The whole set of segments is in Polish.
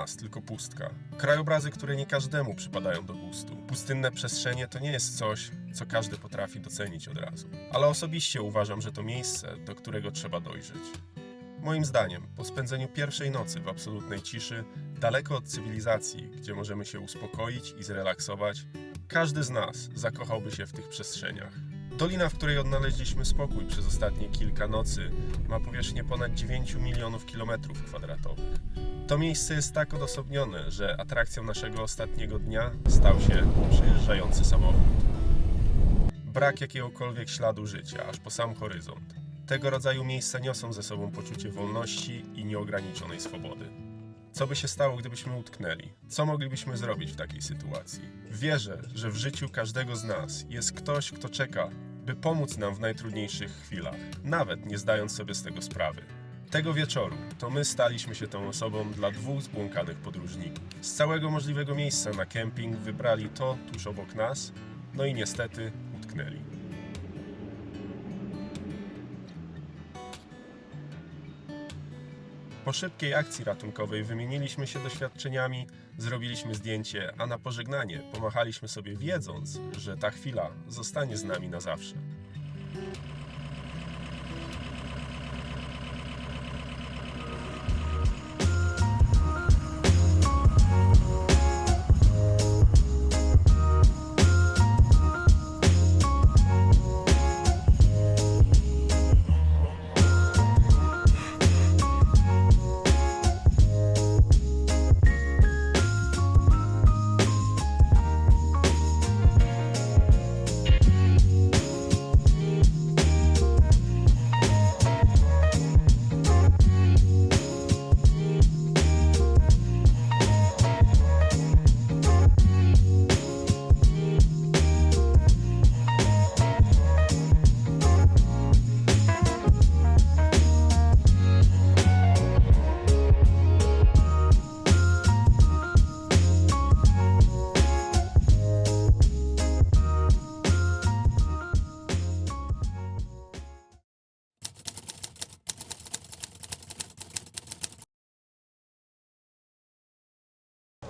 nas tylko pustka. Krajobrazy, które nie każdemu przypadają do gustu. Pustynne przestrzenie to nie jest coś, co każdy potrafi docenić od razu. Ale osobiście uważam, że to miejsce, do którego trzeba dojrzeć. Moim zdaniem, po spędzeniu pierwszej nocy w absolutnej ciszy, daleko od cywilizacji, gdzie możemy się uspokoić i zrelaksować, każdy z nas zakochałby się w tych przestrzeniach. Dolina, w której odnaleźliśmy spokój przez ostatnie kilka nocy, ma powierzchnię ponad 9 milionów kilometrów kwadratowych. To miejsce jest tak odosobnione, że atrakcją naszego ostatniego dnia stał się przejeżdżający samochód. Brak jakiegokolwiek śladu życia, aż po sam horyzont. Tego rodzaju miejsca niosą ze sobą poczucie wolności i nieograniczonej swobody. Co by się stało, gdybyśmy utknęli? Co moglibyśmy zrobić w takiej sytuacji? Wierzę, że w życiu każdego z nas jest ktoś, kto czeka, by pomóc nam w najtrudniejszych chwilach, nawet nie zdając sobie z tego sprawy. Tego wieczoru to my staliśmy się tą osobą dla dwóch zbłąkanych podróżników. Z całego możliwego miejsca na kemping wybrali to tuż obok nas, no i niestety utknęli. Po szybkiej akcji ratunkowej wymieniliśmy się doświadczeniami, zrobiliśmy zdjęcie, a na pożegnanie pomachaliśmy sobie wiedząc, że ta chwila zostanie z nami na zawsze.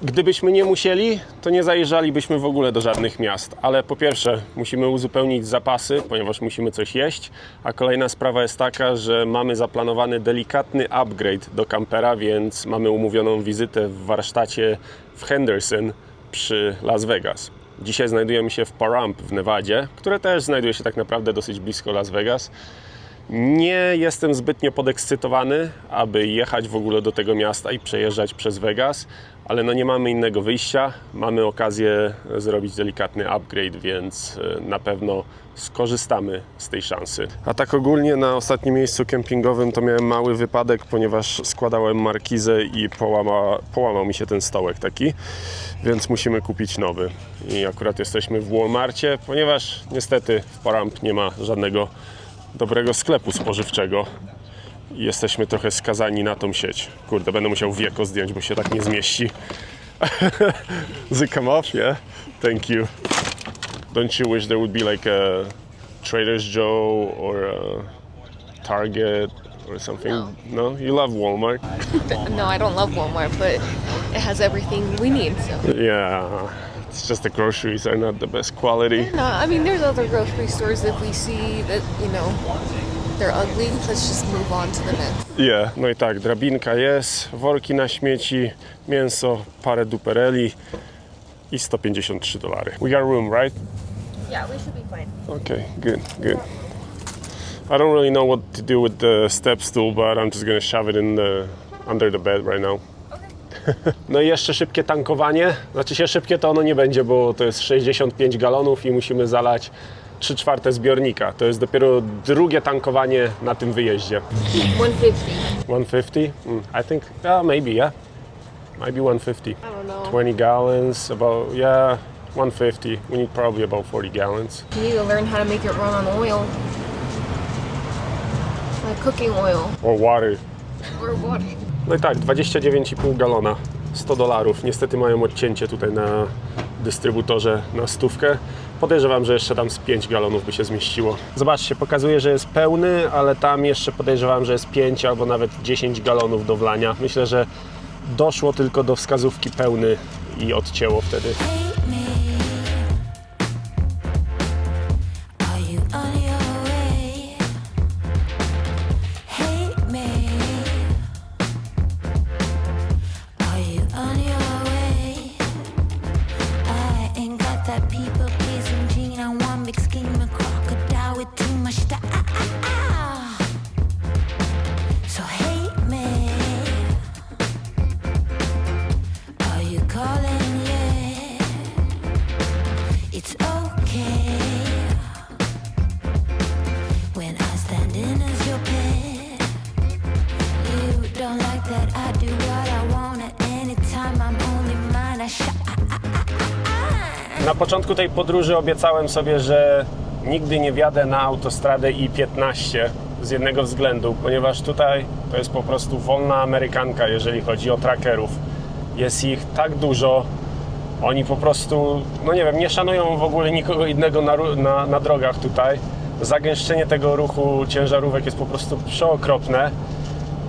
Gdybyśmy nie musieli, to nie zajeżdżalibyśmy w ogóle do żadnych miast. Ale po pierwsze, musimy uzupełnić zapasy, ponieważ musimy coś jeść. A kolejna sprawa jest taka, że mamy zaplanowany delikatny upgrade do kampera, więc mamy umówioną wizytę w warsztacie w Henderson przy Las Vegas. Dzisiaj znajdujemy się w Pahrump w Nevadzie, które też znajduje się tak naprawdę dosyć blisko Las Vegas. Nie jestem zbytnio podekscytowany, aby jechać w ogóle do tego miasta i przejeżdżać przez Vegas, ale no nie mamy innego wyjścia. Mamy okazję zrobić delikatny upgrade, więc e, na pewno skorzystamy z tej szansy. A tak ogólnie na ostatnim miejscu kempingowym to miałem mały wypadek, ponieważ składałem markizę i połama, połamał mi się ten stołek taki, więc musimy kupić nowy. I akurat jesteśmy w Walmarcie, ponieważ niestety w Pahrump nie ma żadnego dobrego sklepu spożywczego. Jesteśmy trochę skazani na tą sieć. Kurde, będę musiał wieko zdjąć, bo się tak nie zmieści. Does it come off? Yeah? Thank you. Don't you wish there would be like a Trader's Joe or a Target or something? No. No? You love Walmart? No, I don't love Walmart, but it has everything we need. So, Yeah. It's just the groceries are not the best quality. no, I mean, there's other grocery stores if we see that you know they're ugly. Let's just move on to the next. Yeah. No i tak, drabinka jest, worki na śmieci, mięso, parę dupereli i 153 dolary. We got room, right? Yeah, we should be fine. Okay, good, good. I don't really know what to do with the step stool, but I'm just gonna shove it in the under the bed right now. No i jeszcze szybkie tankowanie. Znaczy się szybkie to ono nie będzie, bo to jest 65 galonów i musimy zalać 3 czwarte zbiornika. To jest dopiero drugie tankowanie na tym wyjeździe. 150. 150? Mm, I think, yeah, maybe, yeah. Maybe 150. I don't know. 20 gallons, about, yeah, 150. We need probably about 40 gallons. You need to learn how to make it run on oil, like cooking oil Or water. or water. No i tak, 29,5 galona, 100 dolarów. Niestety mają odcięcie tutaj na dystrybutorze na stówkę. Podejrzewam, że jeszcze tam z 5 galonów by się zmieściło. Zobaczcie, pokazuje, że jest pełny, ale tam jeszcze podejrzewam, że jest 5 albo nawet 10 galonów do wlania. Myślę, że doszło tylko do wskazówki pełny i odcięło wtedy. Początku tej podróży obiecałem sobie, że nigdy nie wjadę na autostradę I-15 z jednego względu, ponieważ tutaj to jest po prostu wolna amerykanka, jeżeli chodzi o trackerów. Jest ich tak dużo, oni po prostu, no nie wiem, nie szanują w ogóle nikogo innego na, na, na drogach tutaj. Zagęszczenie tego ruchu ciężarówek jest po prostu przeokropne.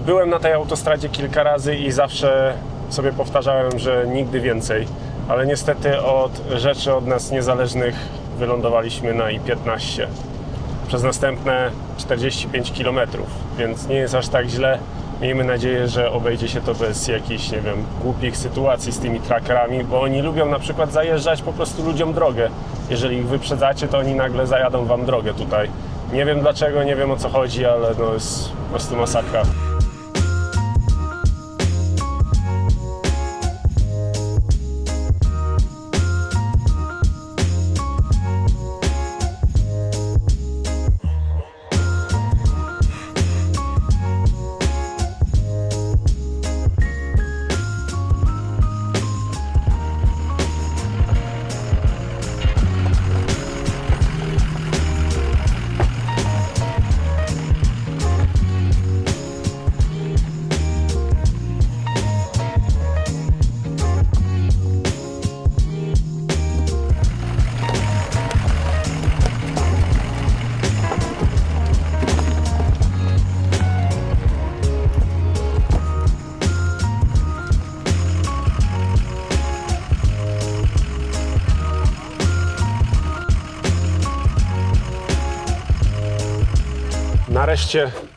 Byłem na tej autostradzie kilka razy i zawsze sobie powtarzałem, że nigdy więcej. Ale niestety od rzeczy od nas niezależnych wylądowaliśmy na I-15 przez następne 45 km, więc nie jest aż tak źle. Miejmy nadzieję, że obejdzie się to bez jakichś, nie wiem, głupich sytuacji z tymi trackerami, bo oni lubią na przykład zajeżdżać po prostu ludziom drogę. Jeżeli ich wyprzedzacie, to oni nagle zajadą wam drogę tutaj. Nie wiem dlaczego, nie wiem o co chodzi, ale no jest po prostu masakra.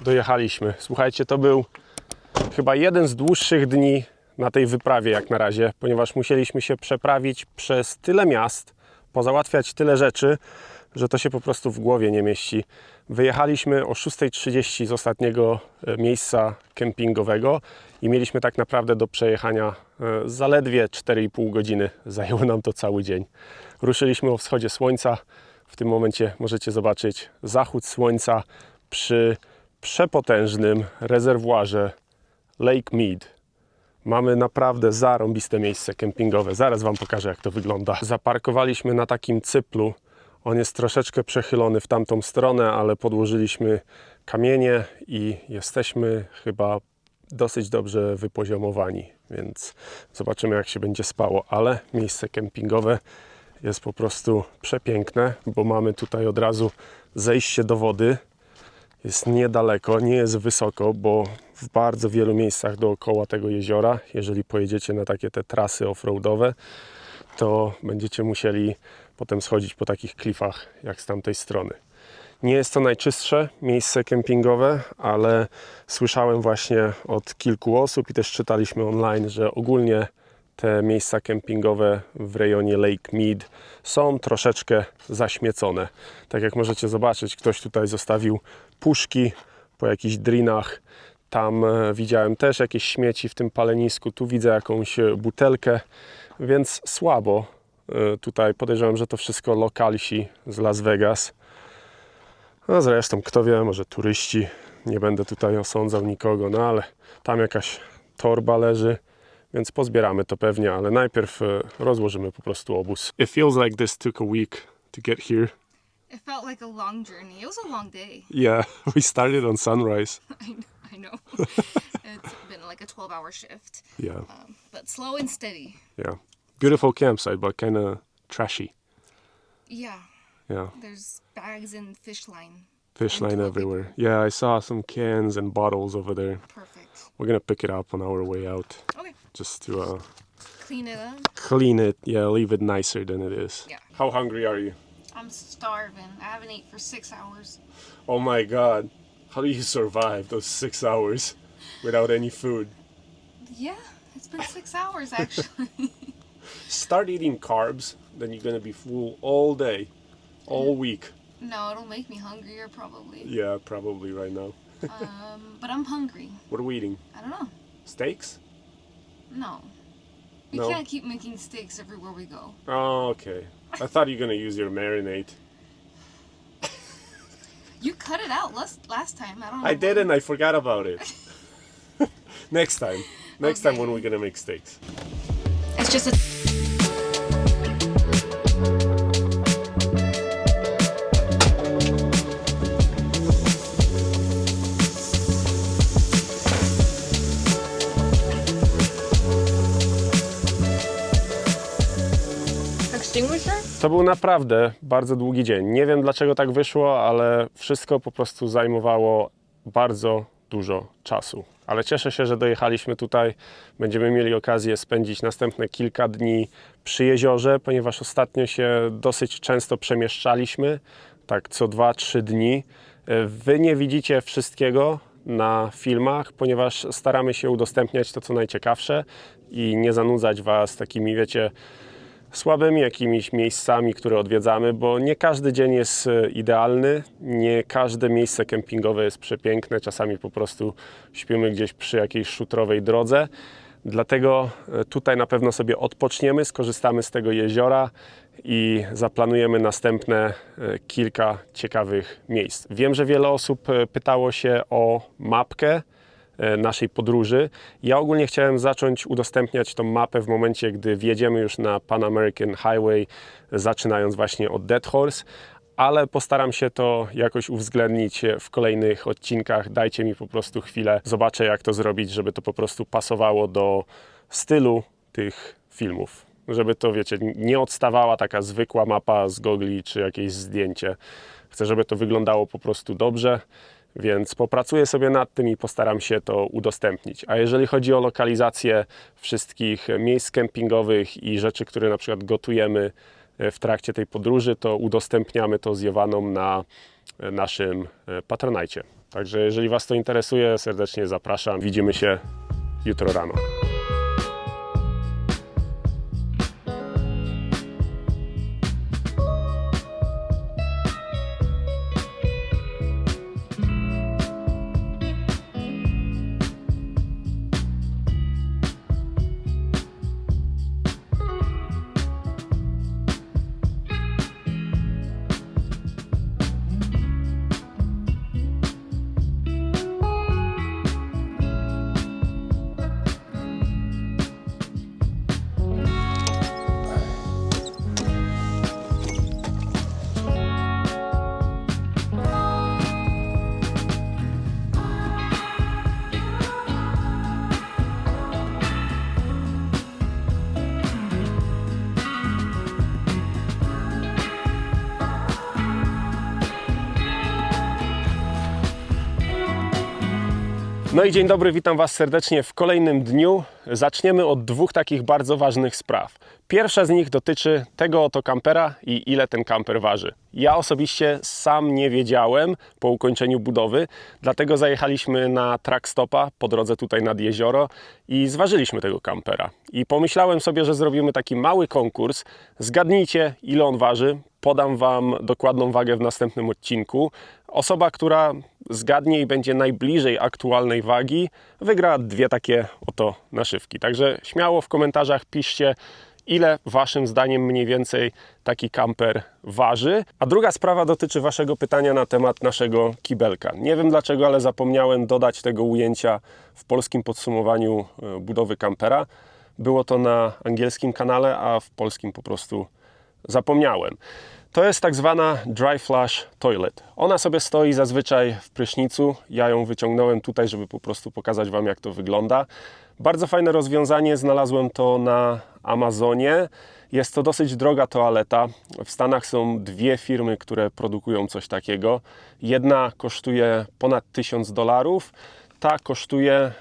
Dojechaliśmy. Słuchajcie, to był chyba jeden z dłuższych dni na tej wyprawie, jak na razie, ponieważ musieliśmy się przeprawić przez tyle miast, pozałatwiać tyle rzeczy, że to się po prostu w głowie nie mieści. Wyjechaliśmy o 6.30 z ostatniego e, miejsca kempingowego i mieliśmy tak naprawdę do przejechania e, zaledwie 4,5 godziny. Zajęło nam to cały dzień. Ruszyliśmy o wschodzie słońca. W tym momencie możecie zobaczyć zachód słońca przy przepotężnym rezerwuarze Lake Mead. Mamy naprawdę zarąbiste miejsce kempingowe. Zaraz Wam pokażę, jak to wygląda. Zaparkowaliśmy na takim cyplu. On jest troszeczkę przechylony w tamtą stronę, ale podłożyliśmy kamienie i jesteśmy chyba dosyć dobrze wypoziomowani, więc zobaczymy, jak się będzie spało. Ale miejsce kempingowe jest po prostu przepiękne, bo mamy tutaj od razu zejście do wody. Jest niedaleko, nie jest wysoko, bo w bardzo wielu miejscach dookoła tego jeziora, jeżeli pojedziecie na takie te trasy offroadowe, to będziecie musieli potem schodzić po takich klifach jak z tamtej strony. Nie jest to najczystsze miejsce kempingowe, ale słyszałem właśnie od kilku osób i też czytaliśmy online, że ogólnie te miejsca kempingowe w rejonie Lake Mead są troszeczkę zaśmiecone. Tak jak możecie zobaczyć, ktoś tutaj zostawił puszki po jakichś drinach. Tam e, widziałem też jakieś śmieci w tym palenisku. Tu widzę jakąś e, butelkę, więc słabo. E, Tutaj podejrzewam, że to wszystko lokalsi z Las Vegas. No zresztą, kto wie, może turyści. Nie będę tutaj osądzał nikogo, no ale tam jakaś torba leży, więc pozbieramy to pewnie, ale najpierw rozłożymy po prostu obóz. It feels like this took a week to get here. It felt like a long journey. It was a long day. Yeah, we started on sunrise. I, I know. it's been like a 12 hour shift, Yeah, um, but slow and steady. yeah. Beautiful campsite, but kind of trashy. Yeah, Yeah, there's bags and fish line. fish line everywhere. paper. Yeah, I saw some cans and bottles over there. Perfect. We're gonna pick it up on our way out. Okay. just to uh, Clean it up. clean it. Yeah, leave it nicer than it is. Yeah. How hungry are you? I'm starving. I haven't ate for six hours. Oh my god. How do you survive those six hours without any food? Yeah, it's been six hours actually. Start eating carbs, then you're gonna be full all day, all week. no, it'll make me hungrier probably. Yeah, probably right now. Um, but I'm hungry. What are we eating? I don't know. Steaks? No. We No? can't keep making steaks everywhere we go. Oh, okay. I thought you were gonna use your marinade. You cut it out last last time. I don't know. I what- didn't. I forgot about it. Next time. Next time Okay. when we're gonna make steaks. It's just a. To był naprawdę bardzo długi dzień. Nie wiem dlaczego tak wyszło, ale wszystko po prostu zajmowało bardzo dużo czasu. Ale cieszę się, że dojechaliśmy tutaj. Będziemy mieli okazję spędzić następne kilka dni przy jeziorze, ponieważ ostatnio się dosyć często przemieszczaliśmy, tak co 2-3 dni. Wy nie widzicie wszystkiego na filmach, ponieważ staramy się udostępniać to, co najciekawsze i nie zanudzać Was takimi, wiecie, słabymi jakimiś miejscami, które odwiedzamy, bo nie każdy dzień jest e, idealny, nie każde miejsce kempingowe jest przepiękne, czasami po prostu śpimy gdzieś przy jakiejś szutrowej drodze. Dlatego e, tutaj na pewno sobie odpoczniemy, skorzystamy z tego jeziora i zaplanujemy następne e, kilka ciekawych miejsc. Wiem, że wiele osób pytało się o mapkę naszej podróży. Ja ogólnie chciałem zacząć udostępniać tą mapę w momencie, gdy wjedziemy już na Pan American Highway, zaczynając właśnie od Dead Horse, ale postaram się to jakoś uwzględnić w kolejnych odcinkach. Dajcie mi po prostu chwilę, zobaczę jak to zrobić, żeby to po prostu pasowało do stylu tych filmów. Żeby to, wiecie, nie odstawała taka zwykła mapa z gogli czy jakieś zdjęcie. Chcę, żeby to wyglądało po prostu dobrze, więc popracuję sobie nad tym i postaram się to udostępnić. A jeżeli chodzi o lokalizację wszystkich miejsc kempingowych i rzeczy, które na przykład gotujemy e, w trakcie tej podróży, to udostępniamy to z na e, naszym e, Patronajcie. Także jeżeli Was to interesuje, serdecznie zapraszam. Widzimy się jutro rano. No i dzień dobry, witam Was serdecznie w kolejnym dniu. Zaczniemy od dwóch takich bardzo ważnych spraw. Pierwsza z nich dotyczy tego oto kampera i ile ten kamper waży. Ja osobiście sam nie wiedziałem po ukończeniu budowy, dlatego zajechaliśmy na track stopa po drodze tutaj nad jezioro i zważyliśmy tego kampera. I pomyślałem sobie, że zrobimy taki mały konkurs. Zgadnijcie, ile on waży. Podam Wam dokładną wagę w następnym odcinku. Osoba, która zgadnie i będzie najbliżej aktualnej wagi, wygra dwie takie oto naszywki. Także śmiało w komentarzach piszcie, ile Waszym zdaniem mniej więcej taki kamper waży. A druga sprawa dotyczy Waszego pytania na temat naszego kibelka. Nie wiem dlaczego, ale zapomniałem dodać tego ujęcia w polskim podsumowaniu e, budowy kampera. Było to na angielskim kanale, a w polskim po prostu zapomniałem. To jest tak zwana dry flush toilet. Ona sobie stoi zazwyczaj w prysznicu. Ja ją wyciągnąłem tutaj, żeby po prostu pokazać Wam, jak to wygląda. Bardzo fajne rozwiązanie. Znalazłem to na Amazonie. Jest to dosyć droga toaleta. W Stanach są dwie firmy, które produkują coś takiego. Jedna kosztuje ponad 1000 dolarów. ta kosztuje e,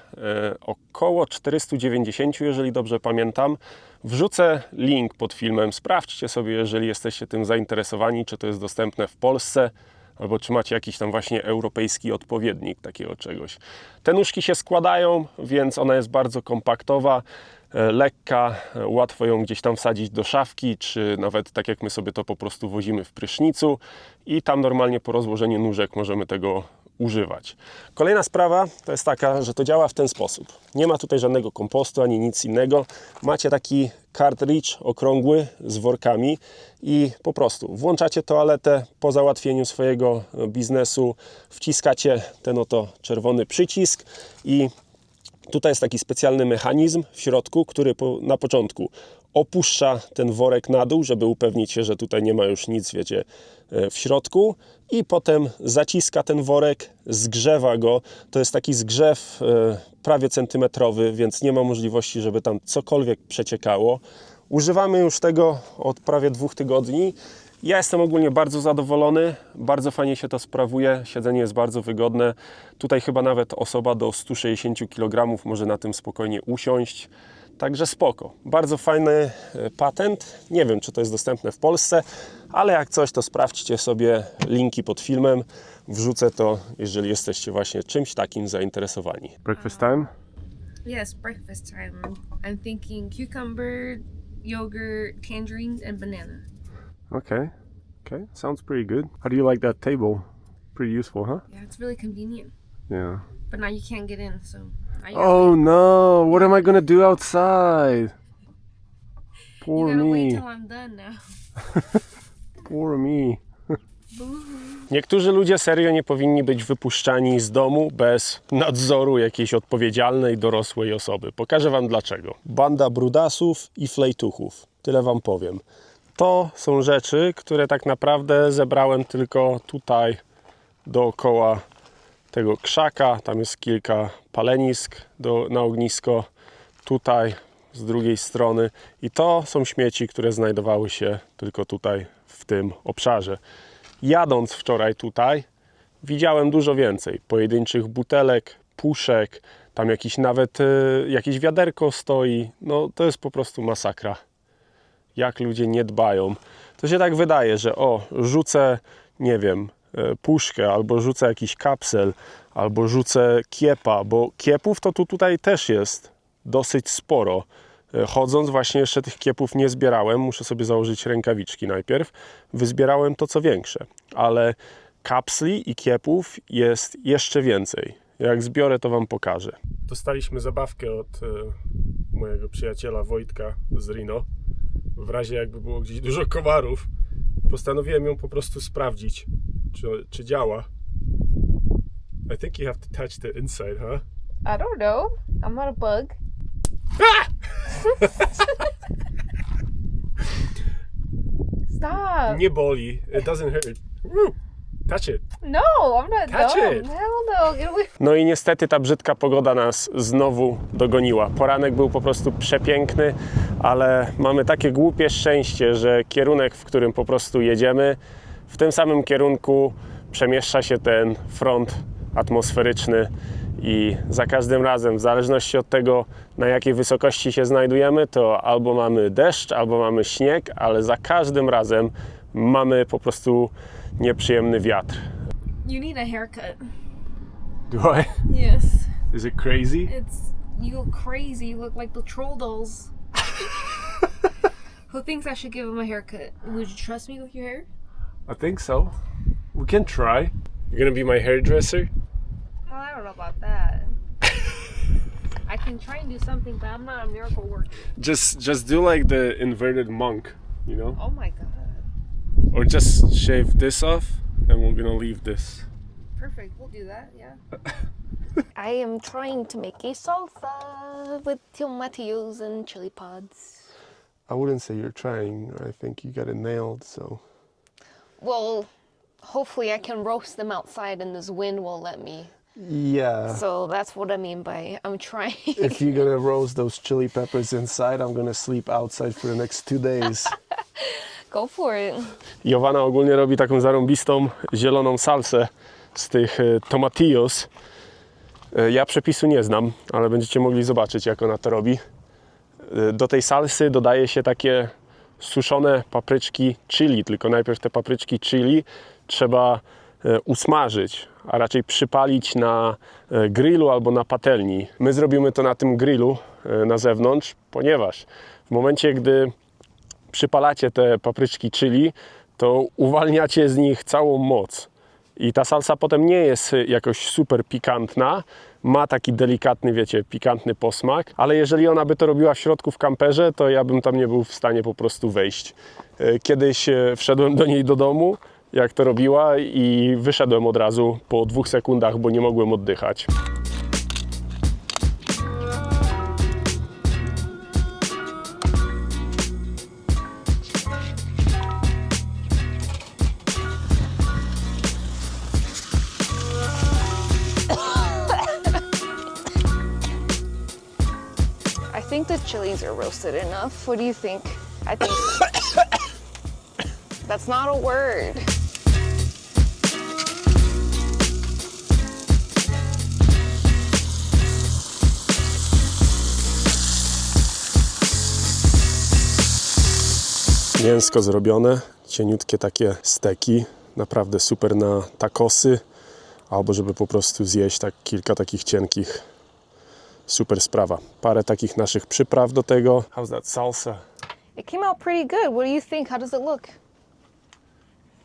około 490, jeżeli dobrze pamiętam. Wrzucę link pod filmem. Sprawdźcie sobie, jeżeli jesteście tym zainteresowani, czy to jest dostępne w Polsce, albo czy macie jakiś tam właśnie europejski odpowiednik takiego czegoś. Te nóżki się składają, więc ona jest bardzo kompaktowa, e, lekka, e, łatwo ją gdzieś tam wsadzić do szafki, czy nawet tak jak my sobie to po prostu wozimy w prysznicu i tam normalnie po rozłożeniu nóżek możemy tego używać. Kolejna sprawa to jest taka, że to działa w ten sposób. Nie ma tutaj żadnego kompostu ani nic innego. Macie taki cartridge okrągły z workami i po prostu włączacie toaletę po załatwieniu swojego e, biznesu, wciskacie ten oto czerwony przycisk i Tutaj jest taki specjalny mechanizm w środku, który na początku opuszcza ten worek na dół, żeby upewnić się, że tutaj nie ma już nic, wiecie, w środku i potem zaciska ten worek, zgrzewa go. To jest taki zgrzew e, prawie centymetrowy, więc nie ma możliwości, żeby tam cokolwiek przeciekało. Używamy już tego od prawie dwóch tygodni. Ja jestem ogólnie bardzo zadowolony, bardzo fajnie się to sprawuje, siedzenie jest bardzo wygodne. Tutaj chyba nawet osoba do 160 kg może na tym spokojnie usiąść. Także spoko. Bardzo fajny e, patent. Nie wiem, czy to jest dostępne w Polsce, ale jak coś, to sprawdźcie sobie linki pod filmem. Wrzucę to, jeżeli jesteście właśnie czymś takim zainteresowani. Breakfast time? Yes, breakfast time. I'm thinking cucumber, yogurt, tangerine, and banana. Okay. Okay. Sounds pretty good. How do you like that table? Pretty useful, huh? Yeah, it's really convenient. Yeah. But now you can't get in, so. You Oh no! What am I gonna do outside? you Poor wait me. till I'm done now. Poor me. Niektórzy ludzie serio nie powinni być wypuszczani z domu bez nadzoru jakiejś odpowiedzialnej, dorosłej osoby. Pokażę Wam dlaczego. Banda brudasów i flejtuchów. Tyle Wam powiem. To są rzeczy, które tak naprawdę zebrałem tylko tutaj dookoła tego krzaka. Tam jest kilka palenisk do, na ognisko. Tutaj z drugiej strony. I to są śmieci, które znajdowały się tylko tutaj w tym obszarze. Jadąc wczoraj tutaj, widziałem dużo więcej pojedynczych butelek, puszek, tam jakiś nawet y, jakieś wiaderko stoi. No to jest po prostu masakra. Jak ludzie nie dbają. To się tak wydaje, że o, rzucę, nie wiem, puszkę, albo rzucę jakiś kapsel, albo rzucę kiepa, bo kiepów to tu tutaj też jest dosyć sporo. E, Chodząc właśnie jeszcze tych kiepów nie zbierałem, muszę sobie założyć rękawiczki najpierw. Wyzbierałem to co większe, ale kapsli i kiepów jest jeszcze więcej. Jak zbiorę, to Wam pokażę. Dostaliśmy zabawkę od e, mojego przyjaciela Wojtka z Rino. W razie jakby było gdzieś dużo komarów, postanowiłem ją po prostu sprawdzić, czy, czy działa. I think you have to touch the inside, huh? I don't know. I'm not a bug. Stop. Nie boli. It doesn't hurt. Woo! Touch it. No, I'm not Touch dumb. it. Hell no. Get away. No i niestety ta brzydka pogoda nas znowu dogoniła. Poranek był po prostu przepiękny, ale mamy takie głupie szczęście, że kierunek, w którym po prostu jedziemy, w tym samym kierunku przemieszcza się ten front atmosferyczny i za każdym razem, w zależności od tego, na jakiej wysokości się znajdujemy, to albo mamy deszcz, albo mamy śnieg, ale za każdym razem mamy po prostu nieprzyjemny wiatr. You need a haircut. Do I? Yes. Is it crazy? It's. You look crazy. You look like the troll dolls. Who thinks I should give him a haircut? Would you trust me with your hair? I think so. We can try. You're gonna be my hairdresser? Well, I don't know about that. I can try and do something, but I'm not a miracle worker. Just just do like the inverted monk, you know? Oh my god. Or just shave this off and we're gonna leave this. Perfect. We'll do that. Yeah. I am trying to make a salsa with tomatillos and chili pods. I wouldn't say you're trying. I think you got it nailed, so. Well, hopefully I can roast them outside and this wind will let me. Yeah. So that's what I mean by I'm trying. if you're gonna roast those chili peppers inside, I'm gonna sleep outside for the next two days. Go for it. Jowana ogólnie robi taką zarąbistą zieloną salsę z tych e, tomatillos. E, Ja przepisu nie znam, ale będziecie mogli zobaczyć, jak ona to robi. E, Do tej salsy dodaje się takie suszone papryczki chili, tylko najpierw te papryczki chili trzeba e, usmażyć, a raczej przypalić na e, grillu albo na patelni. My zrobimy to na tym grillu e, na zewnątrz, ponieważ w momencie, gdy przypalacie te papryczki chili, to uwalniacie z nich całą moc. I ta salsa potem nie jest jakoś super pikantna, ma taki delikatny, wiecie, pikantny posmak, ale jeżeli ona by to robiła w środku w kamperze, to ja bym tam nie był w stanie po prostu wejść. E, Kiedyś e, wszedłem do niej do domu, jak to robiła i wyszedłem od razu po dwóch sekundach, bo nie mogłem oddychać. Roasted enough. What do you think? I think that's not a word. Mięsko zrobione, cieniutkie takie steki, naprawdę super na takosy, albo żeby po prostu zjeść tak kilka takich cienkich. Super sprawa. Parę takich naszych przypraw do tego. How's that salsa? It came out pretty good. What do you think? How does it look?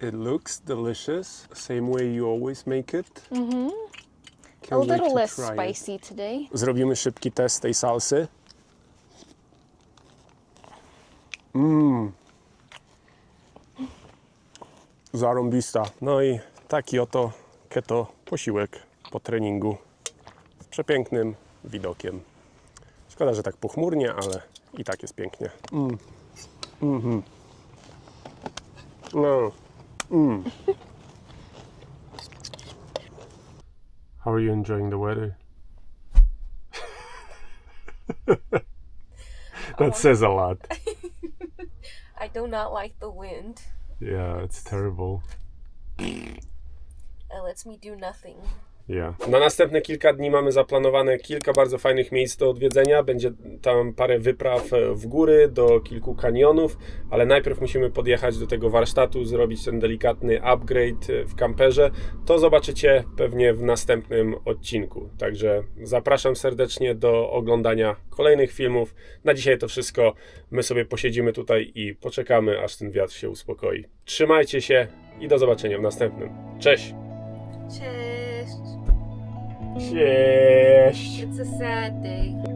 It looks delicious, same way you always make it. Mm-hmm. A little less spicy today. Zrobimy szybki test tej salsy. Mmm. Zarąbista. No i taki oto keto posiłek po treningu z przepięknym widokiem. Szkoda, że tak pochmurnie, ale i tak jest pięknie. Mm. Mhm. No. Mm. How are you enjoying the weather? that says a lot. I do not like the wind. Yeah, it's terrible. It lets me do nothing. Yeah. Na następne kilka dni mamy zaplanowane kilka bardzo fajnych miejsc do odwiedzenia. Będzie tam parę wypraw e, w góry, do kilku kanionów, ale najpierw musimy podjechać do tego warsztatu, zrobić ten delikatny upgrade e, w kamperze. To zobaczycie pewnie w następnym odcinku. Także zapraszam serdecznie do oglądania kolejnych filmów. Na dzisiaj to wszystko. My sobie posiedzimy tutaj i poczekamy, aż ten wiatr się uspokoi. Trzymajcie się i do zobaczenia w następnym. Cześć! Cześć. It's a sad day.